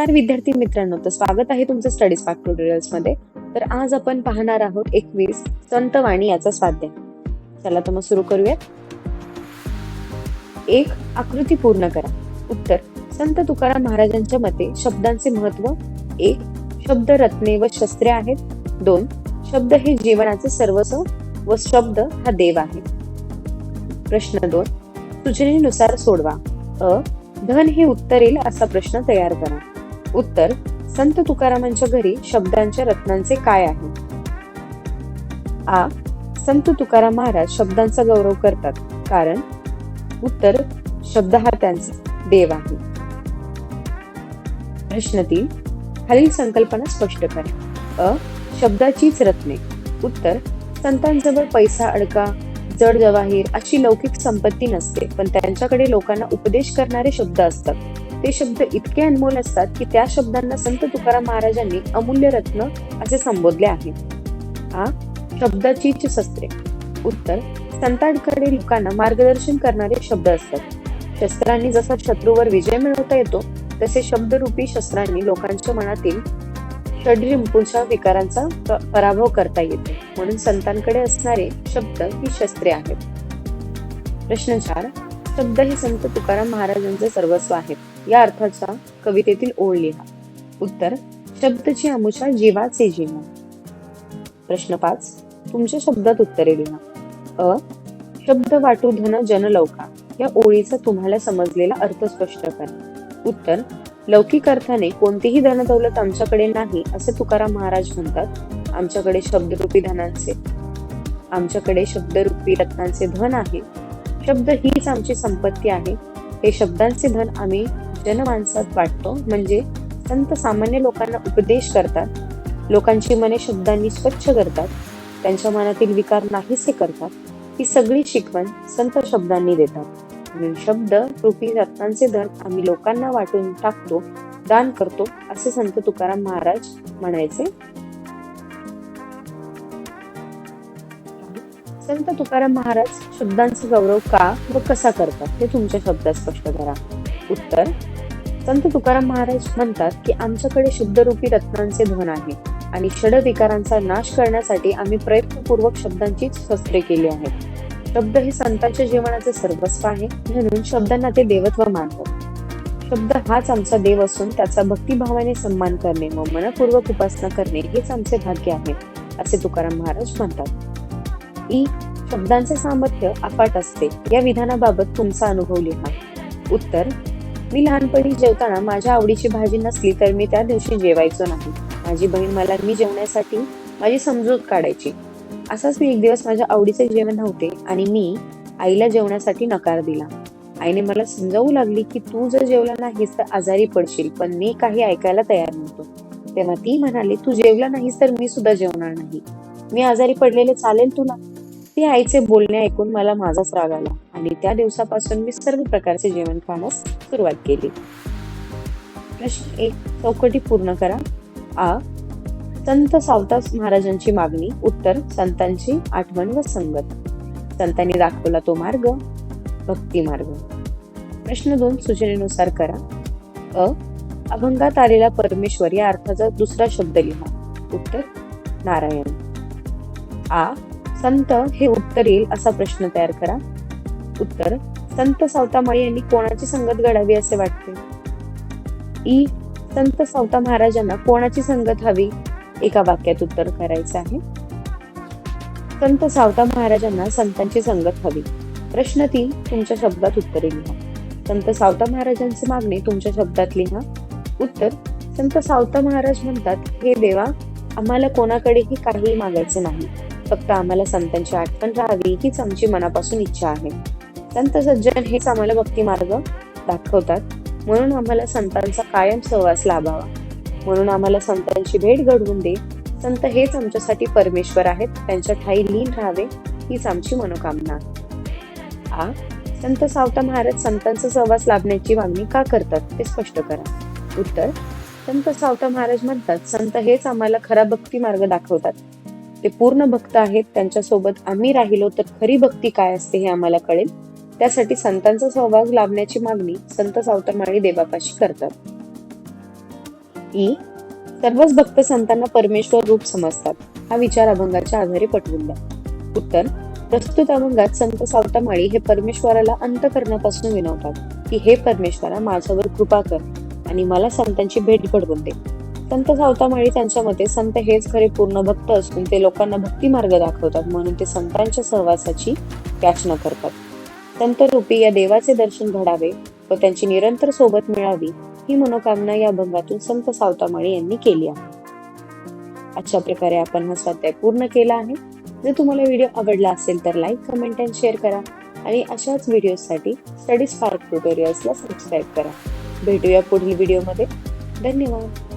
नमस्कार विद्यार्थी मित्रांनो तर स्वागत आहे तुमचं स्टडी स्पार्क ट्युटोरियल्समध्ये. तर आज आपण पाहणार आहोत एकवीस संत वाणी याचा स्वाध्याय. चला तर मग सुरू करूयात एक आकृती पूर्ण करा. उत्तर संत तुकाराम महाराजांच्या मते शब्दांचे महत्त्व. एक शब्द रत्ने व शस्त्रे आहेत. दोन शब्द हे जीवनाचे सर्वस्व व शब्द हा देव आहे. प्रश्न दोन सूचनेनुसार सोडवा. अ धन हे उत्तरेल असा प्रश्न तयार करा. उत्तर संत तुकारामांच्या घरी शब्दांच्या रत्नांचे काय आहे? आ संत तुकाराम महाराज शब्दांचा गौरव करतात कारण उत्तर शब्द हा त्यांचा देव आहे. प्रश्न तीन खालील संकल्पना स्पष्ट करा. अ शब्दाचीच रत्ने. उत्तर संतांजवळ पैसा अडका जड जवाहीर अशी लौकिक संपत्ती नसते पण त्यांच्याकडे लोकांना उपदेश करणारे शब्द असतात. ते शब्द इतके अनमोल असतात की त्या शब्दांना संत तुकाराम महाराजांनी अमूल्य रत्न असे संबोधले आहे. हा शब्दाचीच शस्त्रे. उत्तर संतांकडे लोकांना मार्गदर्शन करणारे शब्द असतात. शस्त्रांनी जसा शत्रूवर विजय मिळवता येतो तसे शब्दरूपी शस्त्रांनी लोकांच्या मनातील षडरिंपूंच्या विकारांचा पराभव करता येतो. म्हणून संतांकडे असणारे शब्द ही शस्त्रे आहेत. प्रश्न चार. शब्द हे संत तुकाराम महाराजांचे सर्वस्व आहेत. या अर्थाचा कवितेतील ओळ लिहा. उत्तर शब्दची अमुषा जीवाचे जीवन प्रश्न पाच तुमच्या शब्दात उत्तरे लिहा. अ शब्द वाटू धन जन लौका. या ओळीचा तुम्हाला समजलेला अर्थ स्पष्ट करा. उत्तर लौकिक अर्थाने कोणतीही धनदौलत आमच्याकडे नाही असे तुकाराम महाराज म्हणतात आमच्याकडे शब्दरूपी धनांचे आमच्याकडे शब्दरूपी रत्नांचे धन आहे. शब्द हीच आमची संपत्ती आहे. हे शब्दांचे धन आम्ही जनमानसात वाटतो. म्हणजे संत सामान्य लोकांना उपदेश करतात. लोकांची मने शब्दांनी स्वच्छ करतात. त्यांच्या मनातील विकार नाहीसे करतात. ही सगळी शिकवण संत शब्दांनी देतात. म्हणून शब्द रूपी रत्नांचे धन आम्ही लोकांना वाटून टाकतो दान करतो असे संत तुकाराम महाराज म्हणायचे. संत तुकाराम महाराज शब्दांचा गौरव का व कसा करतात? ते तुमच्या शब्दात स्पष्ट करा. उत्तर संत तुकाराम महाराज म्हणतात की आमच्याकडे शुद्धरूपी रत्नांचे धन आहे आणि षड विकारांचा नाश करण्यासाठी आम्ही प्रयत्नपूर्वक शब्दांचीच शस्त्रे केली आहेत शब्द हे संतांच्या जीवनाचे सर्वस्व आहे म्हणून शब्दांना ते देवत्व मानतात. शब्द हाच आमचा देव असून त्याचा भक्तिभावाने सन्मान करणे व मनपूर्वक उपासना करणे हेच आमचे भाग्य आहे असे तुकाराम महाराज म्हणतात. ई शब्दांचे सामर्थ्य अफाट असते. या विधानाबाबत तुमचा अनुभव लिहा. उत्तर मी लहानपणी जेवताना माझ्या आवडीची भाजी नसली तर मी त्या दिवशी जेवायचो नाही. माझी बहीण मला मी जेवण्यासाठी माझी समजूत काढायची. असाच मी एक दिवस माझ्या आवडीचे जेवण नव्हते आणि मी आईला जेवण्यासाठी नकार दिला. आईने मला समजावू लागली की तू जर जेवला नाहीस तर आजारी पडशील पण मी काही ऐकायला तयार नव्हतो. तेव्हा ती म्हणाली तू जेवला नाहीस तर मी सुद्धा जेवणार नाही. मी आजारी पडलेले चालेल तुला? ती आईचे बोलणे ऐकून मला माझाच राग आला. आणि त्या दिवसापासून मी सर्व प्रकारचे जेवण खाण्यास सुरुवात केली. प्रश्न एक चौकटी पूर्ण करा. आ संत सावतास महाराजांची मागणी उत्तर संतांची आठवण व संगत. संतांनी दाखवला तो मार्ग भक्ती मार्ग. प्रश्न दोन सूचनेनुसार करा. अ अभंगात आलेला परमेश्वर या अर्थाचा दुसरा शब्द लिहा. उत्तर नारायण. आ संत हे उत्तर येईल असा प्रश्न तयार करा. उत्तर संत सावतामाळी यांनी कोणाची संगत घडावी असे वाटते? ई संत सावता महाराजांना कोणाची संगत हवी? एका वाक्यात उत्तर करायचं आहे. संत सावता महाराजांना संतांची संगत हवी. प्रश्न तीन तुमच्या शब्दात उत्तरे लिहा. संत सावता महाराजांची मागणी तुमच्या शब्दात लिहा. उत्तर संत सावता महाराज म्हणतात हे देवा आम्हाला कोणाकडेही काही मागायचे नाही. फक्त आम्हाला संतांची आठवण राहावी हीच आमची मनापासून इच्छा आहे. संत सज्जन हेच आम्हाला भक्ती मार्ग दाखवतात. म्हणून आम्हाला संतांचा कायम सहवास लाभावा. म्हणून आम्हाला संतांची भेट घडवून दे. संत हेच आमच्यासाठी परमेश्वर आहेत. त्यांच्या ठाई लीन राहावे हीच आमची मनोकामना. आहे आ? संत सावता महाराज संतांचा सहवास लाभण्याची मागणी का करतात ते स्पष्ट करा. उत्तर संत सावता महाराज म्हणतात संत हेच आम्हाला खरा भक्ती मार्ग दाखवतात. ते पूर्ण भक्त आहेत. त्यांच्यासोबत आम्ही राहिलो तर खरी भक्ती काय असते हे आम्हाला कळेल. त्यासाठी संतांचा सहभाग लाभण्याची मागणी संत सावतामाळी देवापाशी करतात. ई. सर्वच भक्त संतांना परमेश्वर रूप समजतात. हा विचार अभंगाच्या आधारे पटवून द्या. उत्तर. प्रस्तुत अभंगात संत सावतामाळी हे परमेश्वराला अंतकरणापासून विनवतात की हे परमेश्वरा माझ्यावर कृपा कर आणि मला संतांची भेट घडवून दे. संत सावतामाळी त्यांच्या मते संत हेच खरे पूर्ण भक्त असून ते लोकांना भक्ती मार्ग दाखवतात म्हणून ते संतांच्या सहवासाची याचना करतात. संतरूपी या देवाचे दर्शन घडावे व त्यांची निरंतर सोबत मिळावी ही मनोकामना या अभंगातून संत सावतामाळी यांनी केली आहे. अशा प्रकारे आपण हा स्वाध्याय पूर्ण केला आहे. जर तुम्हाला व्हिडिओ आवडला असेल तर लाईक कमेंट अँड शेअर करा आणि अशाच व्हिडिओसाठी स्टडी स्पार्क ट्युटोरियल्सला सबस्क्राईब करा. भेटूया पुढील व्हिडिओमध्ये. धन्यवाद.